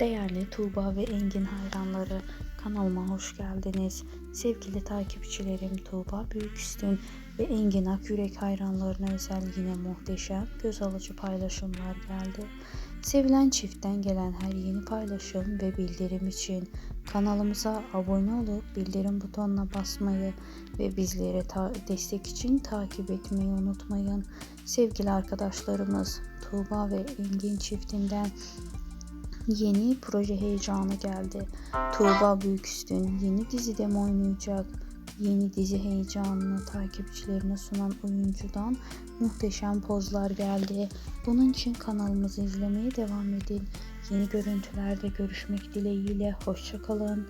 Değerli Tuğba ve Engin hayranları kanalıma hoş geldiniz. Sevgili takipçilerim Tuğba Büyüküstün ve Engin Akyürek hayranlarına özel yine muhteşem göz alıcı paylaşımlar geldi. Sevilen çiftten gelen her yeni paylaşım ve bildirim için kanalımıza abone olup bildirim butonuna basmayı ve bizlere destek için takip etmeyi unutmayın. Sevgili arkadaşlarımız Tuğba ve Engin çiftinden Yeni proje heyecanı geldi. Tuğba Büyüküstün yeni dizide mi oynayacak? Yeni dizi heyecanını takipçilerine sunan oyuncudan muhteşem pozlar geldi. Bunun için kanalımızı izlemeye devam edin. Yeni görüntülerde görüşmek dileğiyle. Hoşçakalın.